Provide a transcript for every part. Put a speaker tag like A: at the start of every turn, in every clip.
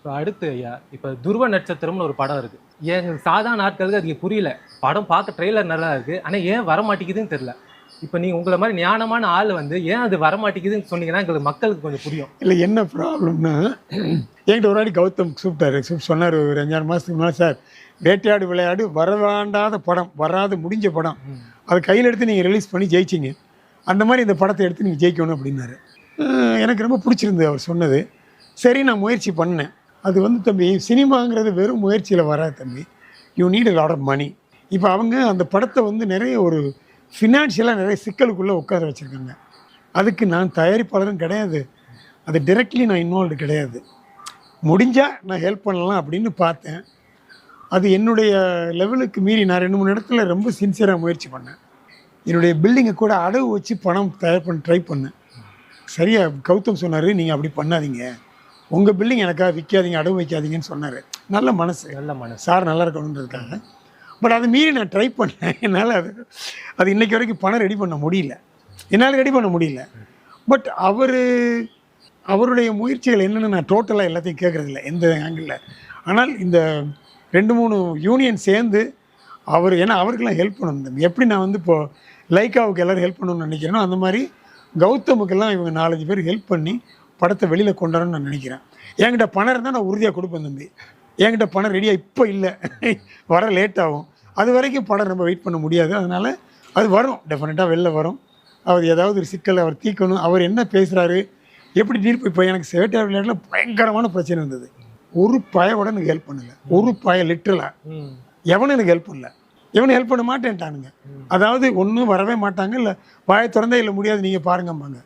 A: இப்போ அடுத்து ஐயா இப்போ துருவ நட்சத்திரம்னு ஒரு படம் இருக்கு. ஏன் சாதாரண ஆட்களுக்கு அதுக்கு புரியல. படம் பார்க்க ட்ரெய்லர் நல்லா இருக்கு. ஆனால் ஏன் வர மாட்டேங்குதுன்னு தெரியல. இப்போ நீங்க உங்களை மாதிரி ஞானமான ஆள் வந்து ஏன் அது வர மாட்டேங்குதுன்னு சொன்னீங்கன்னா எங்களுக்கு மக்களுக்கு கொஞ்சம் புரியும்.
B: இல்லை என்ன ப்ராப்ளம்னா என்கிட்ட ஒரு வாட்டி கௌதம் கூப்பிட்டாரு. கூப்பிட்டு சொன்னார் ஒரு அஞ்சாறு மாதத்துக்கு முன்னாடி சார் வேட்டையாடு விளையாடு வர வேண்டாத படம் வராது முடிஞ்ச படம். அதை கையில் எடுத்து நீங்கள் ரிலீஸ் பண்ணி ஜெயிச்சிங்க. அந்த மாதிரி இந்த படத்தை எடுத்து நீங்கள் ஜெயிக்கணும் அப்படின்னாரு. எனக்கு ரொம்ப பிடிச்சிருந்தது அவர் சொன்னது. சரி நான் முயற்சி பண்ணேன். அது வந்து தம்பி சினிமாங்கிறது வெறும் முயற்சியில் வராது தம்பி. You need lot lot of money இப்போ அவங்க அந்த படத்தை வந்து நிறைய ஒரு ஃபினான்ஷியலாக நிறைய சிக்கலுக்குள்ளே உட்கார வச்சுருக்காங்க. அதுக்கு நான் தயாரிப்பாளரும் கிடையாது. அது டிரெக்ட்லி நான் இன்வால்வ்டு கிடையாது. முடிஞ்சால் நான் ஹெல்ப் பண்ணலாம் அப்படின்னு பார்த்தேன். அது என்னுடைய லெவலுக்கு மீறி நான் ரெண்டு மூணு இடத்துல ரொம்ப சின்சியராக முயற்சி பண்ணேன். என்னுடைய பில்டிங்கை கூட அடவு வச்சு பணம் தயார் பண்ண ட்ரை பண்ணேன். சரியா கௌதம் சொன்னார் நீங்கள் அப்படி பண்ணாதீங்க. உங்கள் பில்டிங் எனக்காக விற்காதீங்க அடவு வைக்காதீங்கன்னு சொன்னார். நல்ல மனசு.
A: நல்ல மனசு.
B: சார் நல்லா இருக்கணுன்றதுக்காக. பட் அது மீறி நான் ட்ரை பண்ணேன். என்னால் அது அது இன்னைக்கு வரைக்கும் பணம் ரெடி பண்ண முடியல. என்னால் ரெடி பண்ண முடியல. பட் அவர் அவருடைய முயற்சிகள் என்னென்னு நான் டோட்டலாக எல்லாத்தையும் கேட்குறதில்ல எந்த ஆங்கிளில் ஆனால் இந்த ரெண்டு மூணு யூனியன் சேர்ந்து அவர் ஏன்னா அவருக்கெல்லாம் ஹெல்ப் பண்ணணும். எப்படி நான் வந்து இப்போது லைக்காவுக்கு எல்லோரும் ஹெல்ப் பண்ணணும்னு நினைக்கிறேனோ அந்த மாதிரி கௌதமுக்கெல்லாம் இவங்க நாலஞ்சு பேர் ஹெல்ப் பண்ணி படத்தை வெளியில் கொண்டாடணும்னு நான் நினைக்கிறேன். என்கிட்ட பணம் இருந்தால் நான் உறுதியாக கொடுப்பேன் தம்பி. என்கிட்ட பணம் ரெடியாக இப்போ இல்லை. வர லேட் ஆகும். அது வரைக்கும் படம் நம்ம வெயிட் பண்ண முடியாது. அதனால் அது வரும். டெஃபினட்டாக வெளில வரும். அவர் ஏதாவது ஒரு சிக்கலை அவர் தீர்க்கணும். அவர் என்ன பேசுகிறாரு எப்படி தீர்ப்பு இப்போ எனக்கு சேட்டை விளையாட்டில் பயங்கரமான பிரச்சனை இருந்தது ஒரு பையோட எனக்கு ஹெல்ப் பண்ணல. ஒரு பய லிட்டரலாக எவனும் எனக்கு ஹெல்ப் பண்ணல. எவனும் ஹெல்ப் பண்ண மாட்டேன்ட்டானுங்க. அதாவது ஒன்றும் வரவே மாட்டாங்க. இல்லை வாயை திறந்தே இல்லை முடியாது. நீங்கள் பாருங்கம்பாங்க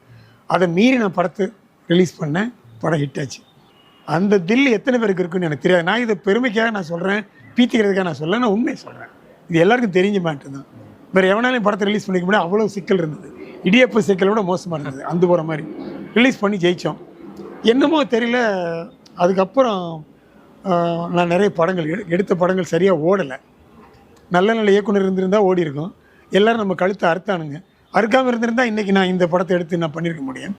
B: அதை மீறி நான் படத்தை ரிலீஸ் பண்ணேன் படம் ஹிட் ஆச்சு. அந்த தில் எத்தனை பேருக்கு இருக்குன்னு எனக்கு தெரியாது. நான் இதை பெருமைக்காக நான் சொல்கிறேன் பீத்திக்கிறதுக்காக நான் சொல்ல நான் உண்மையை சொல்கிறேன் இது எல்லாருக்கும் தெரிஞ்ச மேட்ரு தான். வேறு எவனாலையும் படத்தை ரிலீஸ் பண்ணிக்க முடியாது. அவ்வளோ சிக்கல் இருந்தது. இடியப்ப சிக்கலை விட மோசமாக இருந்தது. அந்த போகிற மாதிரி. ரிலீஸ் பண்ணி ஜெயித்தோம் என்னமோ தெரியல. அதுக்கப்புறம் நான் நிறைய படங்கள் எடு- எடுத்த படங்கள் சரியாக ஓடலை. நல்ல நல்ல இயக்குனர் இருந்திருந்தால் ஓடி இருக்கும் எல்லாரும் நம்ம கழுத்தை அறுத்தானுங்க. அறுக்காமல் இருந்திருந்தால் இன்றைக்கி நான் இந்த படத்தை எடுத்து நான் பண்ணியிருக்க முடியும்.